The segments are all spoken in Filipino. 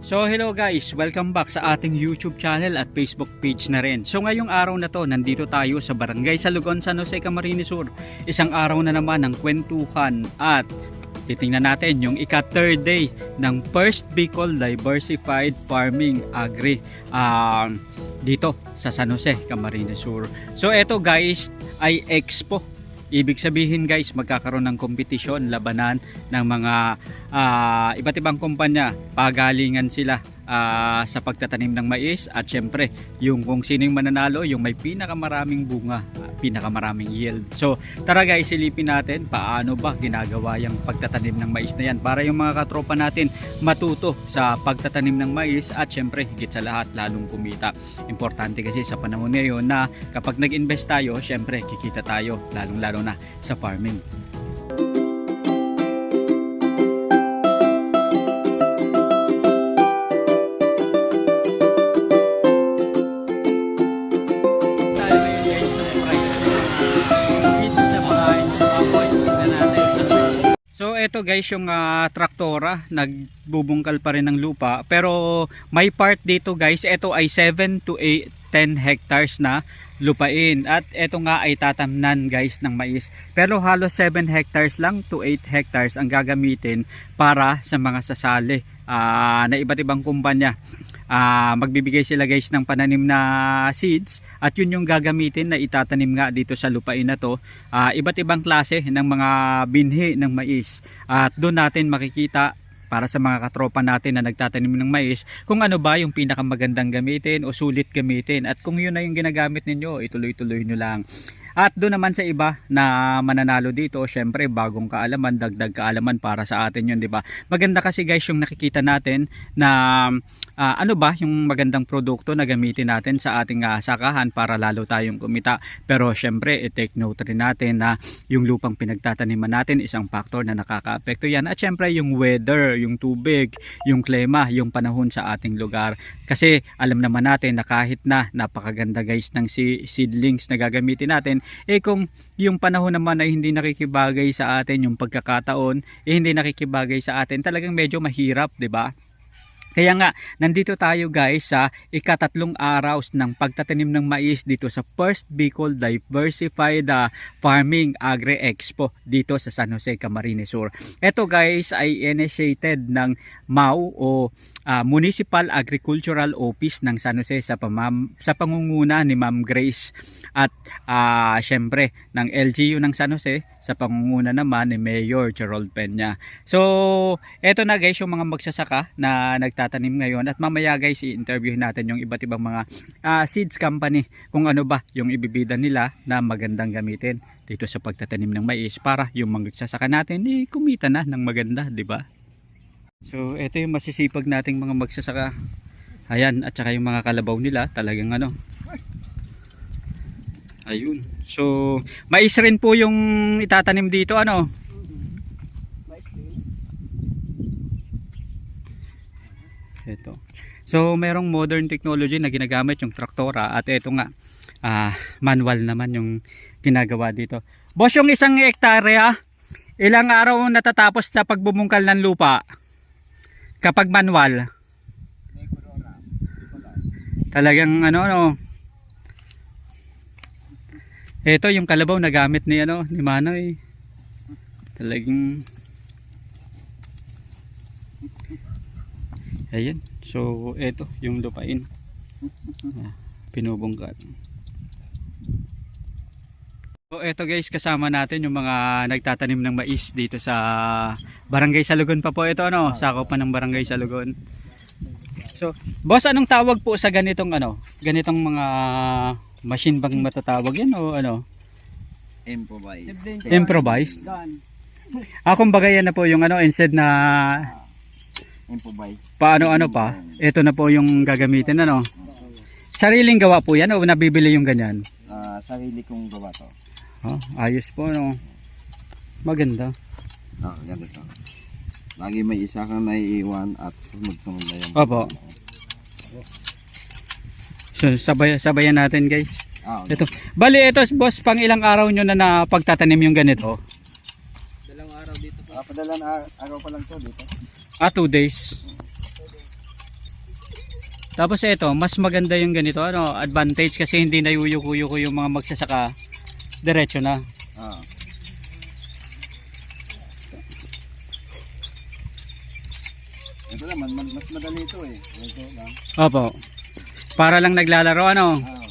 So hello guys, welcome back sa ating YouTube channel at Facebook page na rin. So ngayong araw na to, nandito tayo sa Barangay Salugon, San Jose, Camarines Sur. Isang araw na naman ng kwentuhan at titingnan natin yung ika-third day ng First Bicol Diversified Farming Agri um, dito sa San Jose, Camarines Sur. So eto guys ay expo. Ibig sabihin guys, magkakaroon ng kompetisyon, labanan ng mga ah, iba't ibang kumpanya, pagalingan sila ah, sa pagtatanim ng mais at syempre yung kung sino yung mananalo, yung may pinakamaraming bunga, ah, pinakamaraming yield. So tara guys, silipin natin paano ba ginagawa yung pagtatanim ng mais na yan para yung mga katropa natin matuto sa pagtatanim ng mais at syempre higit sa lahat lalong kumita. Importante kasi sa panahon ngayon na kapag nag-invest tayo, syempre kikita tayo lalong lalo na sa farming. Eto guys yung ah, traktora nagbubungkal pa rin ng lupa. Pero may part dito guys ito ay 7 to 8 10 hectares na lupain. At ito nga ay tatamnan guys ng mais. Pero halos 7 hectares lang to 8 hectares ang gagamitin para sa mga sasali ah, na iba't ibang kumpanya. Ah, magbibigay sila guys ng pananim na seeds at yun yung gagamitin na itatanim nga dito sa lupain na to. Ah, iba't ibang klase ng mga binhi ng mais. At doon natin makikita para sa mga katropa natin na nagtatanim ng mais kung ano ba yung pinakamagandang gamitin o sulit gamitin. At kung yun na yung ginagamit ninyo ituloy-tuloy nyo lang at doon naman sa iba na mananalo dito, syempre bagong kaalaman, dagdag kaalaman para sa atin yun, di ba? Maganda kasi guys yung nakikita natin na ah, ano ba yung magandang produkto na gamitin natin sa ating ah, sakahan para lalo tayong kumita. Pero syempre, i-take note rin natin na yung lupang pinagtataniman natin isang factor na nakakaapekto yan. At syempre yung weather, yung tubig, yung klima, yung panahon sa ating lugar. Kasi alam naman natin na kahit na napakaganda guys ng si seedlings na gagamitin natin, eh kung yung panahon naman ay hindi nakikibagay sa atin, yung pagkakataon, eh hindi nakikibagay sa atin, talagang medyo mahirap, 'di ba? Kaya nga, nandito tayo guys sa ikatatlong araw ng pagtatanim ng mais dito sa First Bicol Diversified ah, Farming Agri Expo dito sa San Jose, Camarines Sur. Ito guys ay initiated ng MAU o ah, Municipal Agricultural Office ng San Jose sa, pamam, sa pangunguna ni Ma'am Grace at ah, syempre ng LGU ng San Jose sa pangunguna naman ni Mayor Gerald Peña. So, eto na guys yung mga magsasaka na nagtatanim ngayon at mamaya guys i-interview natin yung iba't ibang mga ah, seeds company kung ano ba yung ibibida nila na magandang gamitin dito sa pagtatanim ng mais para yung magsasaka natin eh, kumita na ng maganda, di ba? So, ito yung masisipag nating mga magsasaka. Ayan, at saka yung mga kalabaw nila, talagang ano. Ayun. So, mais rin po yung itatanim dito, ano? Ito. So, merong modern technology na ginagamit yung traktora at ito nga, ah, manual naman yung ginagawa dito. Boss, yung isang hektarya, ilang araw natatapos sa pagbubungkal ng lupa? Kapag manual? Talagang ano ano. Ito yung kalabaw na gamit ni ano ni Manoy. Talagang Ayan. So ito yung lupain. Ah, Pinubungkal. So eto guys kasama natin yung mga nagtatanim ng mais dito sa Barangay Salugon pa po ito ano, sakop pa ng Barangay Salugon. So, boss anong tawag po sa ganitong ano, ganitong mga machine bang matatawag yan o ano? Improvise. Improvised? Ah, kumbaga yan na po yung ano, instead na Improvise. paano-ano pa, ito na po yung gagamitin ano. Sariling gawa po yan o nabibili yung ganyan? Ah, sarili kong gawa to. Oh, ayos po no. Maganda. Ah, ganito. Lagi may isa kang naiiwan at sunod-sunod na yung Opo. So, sabay, sabayan natin guys. Ah, Ito. Bali, ito boss, pang ilang araw nyo na napagtatanim yung ganito? Ah, padala na araw pa lang to dito. Ah, 2 days. Tapos ito, mas maganda yung ganito, ano, advantage kasi hindi nayuyuko-yuko yung mga magsasaka. Diretso na. Ah. Ito naman, mas madali ito eh. Ito lang. Opo. Para lang naglalaro ano. Ah.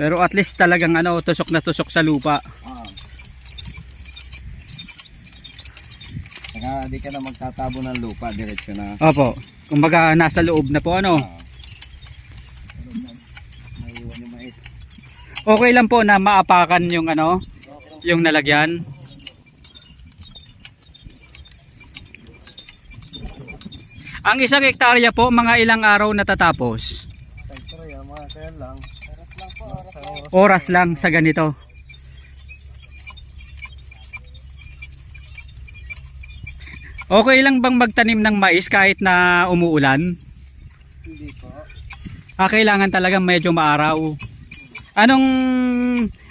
Pero at least talagang ano, tusok na tusok sa lupa. Ah. Saka di ka na magtatabo ng lupa, diretso na. Opo. Kumbaga nasa loob na po ano. Ah. Okay lang po na maapakan yung ano, yung nalagyan. Ang isang hektarya po, mga ilang araw natatapos. Yung mga kaya lang. Oras lang po, oras lang. Oras lang sa ganito. Okay lang bang magtanim ng mais kahit na umuulan? Hindi po. Ah, kailangan talaga medyo maaraw. Anong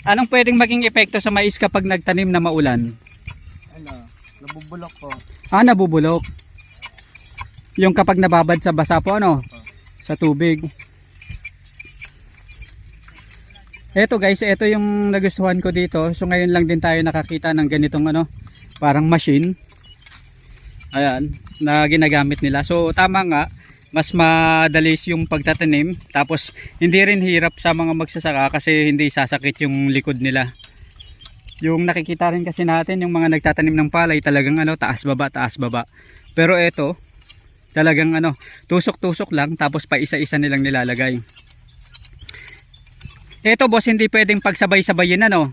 anong pwedeng maging epekto sa mais kapag nagtanim na maulan? Ano, nabubulok po. Ah, nabubulok. Yung kapag nababad sa basa po ano? Sa tubig. Eto guys, eto yung nagustuhan ko dito. So ngayon lang din tayo nakakita ng ganitong ano, parang machine. Ayan, na ginagamit nila. So tama nga, mas madali yung pagtatanim. Tapos hindi rin hirap sa mga magsasaka kasi hindi sasakit yung likod nila. Yung nakikita rin kasi natin yung mga nagtatanim ng palay talagang ano taas baba taas baba. Pero ito talagang ano tusok-tusok lang tapos pa isa-isa nilang nilalagay. Ito boss hindi pwedeng pagsabay-sabayin ano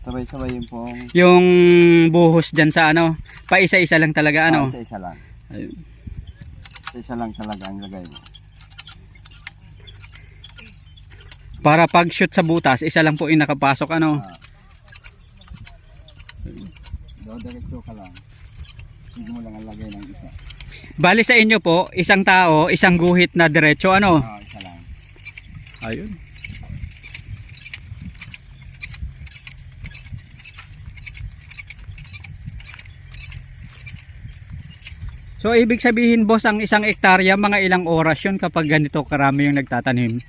Sabay-sabay yung pong... yung buhos diyan sa ano pa isa-isa lang talaga ano. Ah, isa-isa lang. Ayun. Isa-isa lang talaga ang lagay mo. Para pag shoot sa butas isa lang po yung nakapasok ano. Ah. Do, diretso ka lang. Hindi mo lang ang lagay ng isa. Bali sa inyo po isang tao isang guhit na diretso ano. Ah, isa lang. Ayun. So ibig sabihin boss ang isang ektarya mga ilang oras yun kapag ganito karami yung nagtatanim.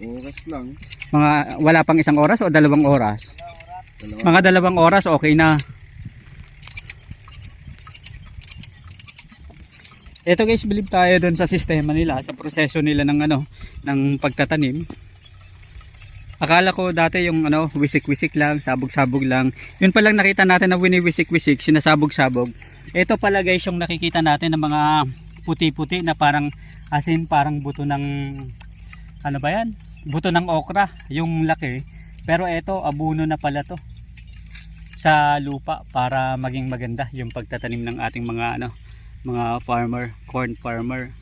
Oras lang. Mga wala pang isang oras o dalawang oras? Dalawa. Mga dalawang oras okay na. Ito guys, believe tayo doon sa sistema nila, sa proseso nila ng ano, ng pagtatanim. Akala ko dati yung ano, wisik-wisik lang, sabog-sabog lang. Yun pa lang nakita natin na wini-wisik-wisik, sinasabog-sabog. Ito pala guys yung nakikita natin ng mga puti-puti na parang asin parang buto ng ano ba yan? Buto ng okra, yung laki. Pero ito, abuno na pala to sa lupa para maging maganda yung pagtatanim ng ating mga ano, mga farmer, corn farmer.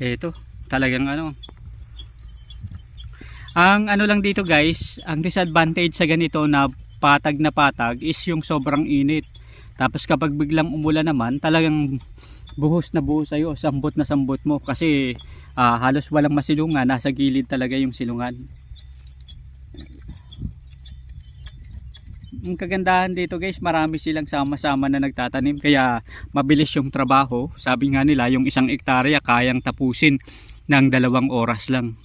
Ito, talagang ano. Ang ano lang dito guys, ang disadvantage sa ganito na patag na patag is yung sobrang init. Tapos kapag biglang umulan naman, talagang buhos na buhos sa'yo, sambot na sambot mo kasi ah, halos walang masilungan, nasa gilid talaga yung silungan. Ang kagandahan dito guys, marami silang sama-sama na nagtatanim kaya mabilis yung trabaho. Sabi nga nila, yung isang ektarya kayang tapusin ng dalawang oras lang.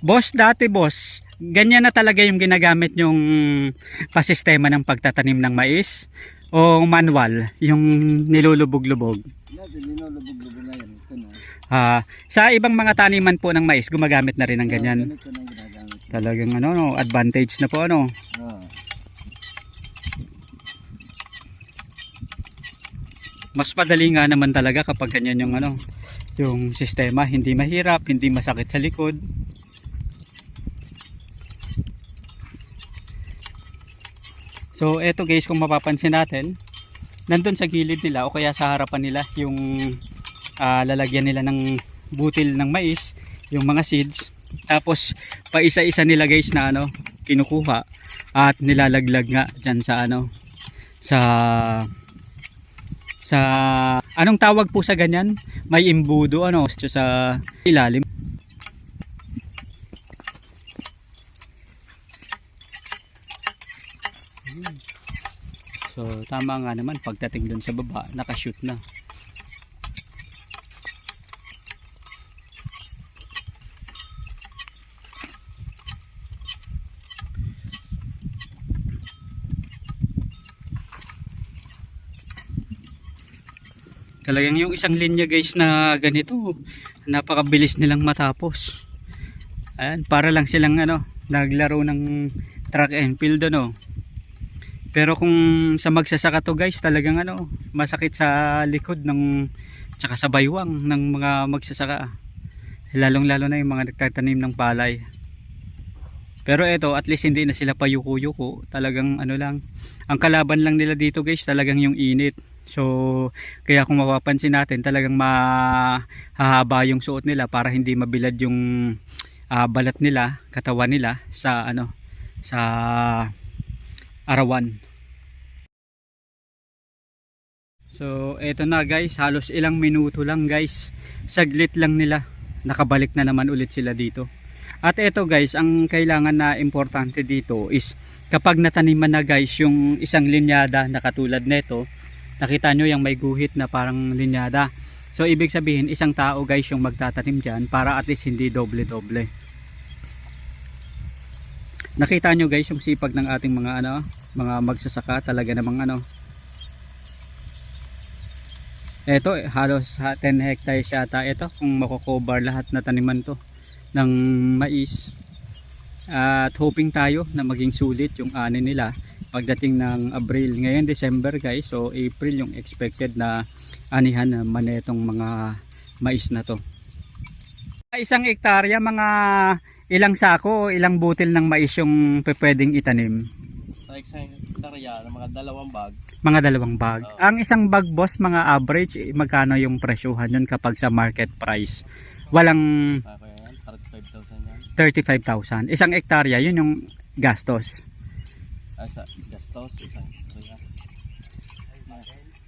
Boss, dati boss, ganyan na talaga yung ginagamit yung pasistema ng pagtatanim ng mais o manual, yung nilulubog-lubog. Natin, linulubog-lubog na yan. Ah, sa ibang mga taniman po ng mais, gumagamit na rin ng ganyan. Talagang ano, no, advantage na po ano. Mas madali nga naman talaga kapag ganyan yung ano, yung sistema, hindi mahirap, hindi masakit sa likod. So eto guys kung mapapansin natin, nandun sa gilid nila o kaya sa harapan nila yung uh, lalagyan nila ng butil ng mais yung mga seeds. Tapos pa isa isa nila guys na ano kinukuha at nilalaglag nga dyan sa ano sa sa anong tawag po sa ganyan? May imbudo ano sa ilalim. So tama nga naman pagdating dun sa baba, nakashoot na. Talagang yung isang linya guys na ganito, napakabilis nilang matapos. Ayan, para lang silang ano, naglaro ng track and field ano. Pero kung sa magsasaka to guys, talagang ano, masakit sa likod ng tsaka sa baywang ng mga magsasaka. Lalong lalo na yung mga nagtatanim ng palay. Pero eto, at least hindi na sila payuko-yuko. Talagang ano lang, ang kalaban lang nila dito guys, talagang yung init. So, kaya kung mapapansin natin, talagang mahahaba yung suot nila para hindi mabilad yung ah, balat nila, katawan nila sa ano, sa arawan. So, eto na guys, halos ilang minuto lang guys. Saglit lang nila. Nakabalik na naman ulit sila dito. At eto guys, ang kailangan na importante dito is kapag nataniman na guys yung isang linyada na katulad nito, nakita nyo yung may guhit na parang linyada. So, ibig sabihin, isang tao guys yung magtatanim dyan para at least hindi doble-doble. Nakita nyo guys yung sipag ng ating mga ano, mga magsasaka talaga namang ano, eh, halos ha- 10 hectares yata ito kung makocover lahat na taniman to ng mais. At hoping tayo na maging sulit yung ani nila pagdating ng Abril. Ngayon December guys, so April yung expected na anihan naman itong mga mais na to. Isang hektarya, mga ilang sako o ilang butil ng mais yung pwedeng itanim? Sa isang hektarya ng mga dalawang bag, Mga dalawang bag. Oo. Ang isang bag boss, mga average, eh, magkano yung presyuhan yun kapag sa market price? Walang ako yan, 35,000 yan. 35,000. Isang hektarya, yun yung gastos. Ay, sa gastos, isang hektarya.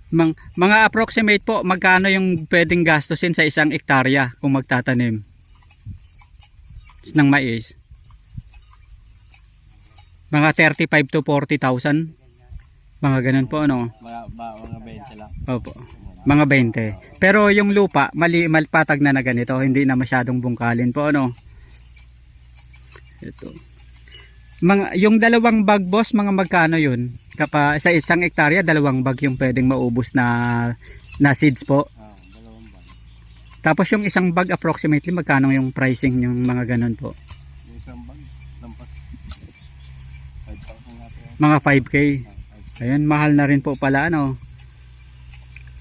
Mang, mga approximate po, magkano yung pwedeng gastusin sa isang hektarya kung magtatanim ng mais? Mga 35 to 40,000. Mga ganun po, ano? Mga, mga 20 lang. Opo. Mga 20. Pero yung lupa, mali, malpatag na na ganito, hindi na masyadong bungkalin po, ano? Ito. Mga, yung dalawang bag boss, mga magkano yun? Kapa, sa isang hektarya, dalawang bag yung pwedeng maubos na, na seeds po. Ah, dalawang bag. Tapos yung isang bag approximately, magkano yung pricing yung mga ganun po? Yung isang bag, lampas. 5,000 natin. Mga 5K. Ah, Ayun, mahal na rin po pala, ano?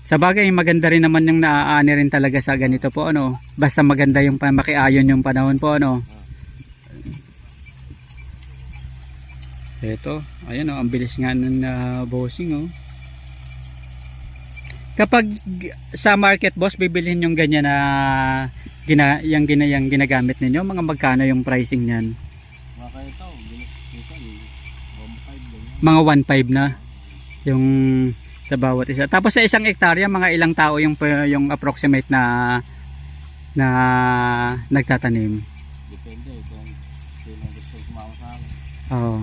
Sa bagay, maganda rin naman yung naaani rin talaga sa ganito po, ano? Basta maganda yung makiayon yung panahon po, ano? Ito, ayun oh, ang bilis nga ng uh, bossing, oh. Kapag sa market boss, bibilhin yung ganyan na gina, yung, gina, yung ginagamit ninyo, mga magkano yung pricing niyan? Mga ito, bilis ito, 1.5 ganyan. mga 1.5 na yung sa bawat isa. Tapos sa isang hektarya, mga ilang tao yung yung approximate na na nagtatanim. Depende kung sino gusto sumama sa akin. Oo.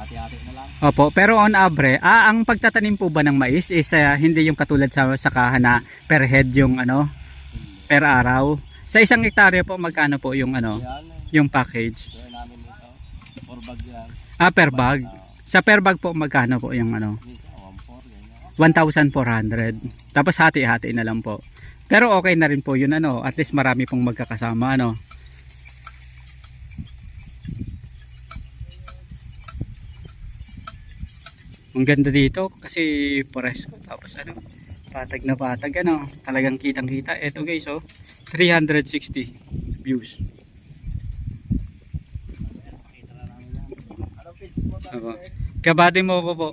Hati-hati na lang. Opo, pero on average, ah, ang pagtatanim po ba ng mais is ah, hindi yung katulad sa sakahan na per head yung ano, per araw. Sa isang hektarya po magkano po yung ano, Yan, yung package? namin ito. 4 bag yan. Ah, per bag. Ah, Sa per bag po magkano po yung ano? minsan 1.4 ganyan. 1,400. Tapos hati-hati na lang po. Pero okay na rin po yun ano. At least marami pong magkakasama ano. Ang ganda dito kasi presko tapos ano patag na patag ano talagang kitang kita eto guys oh 360 views Anong page mo ba? Opo. kabady mo ko po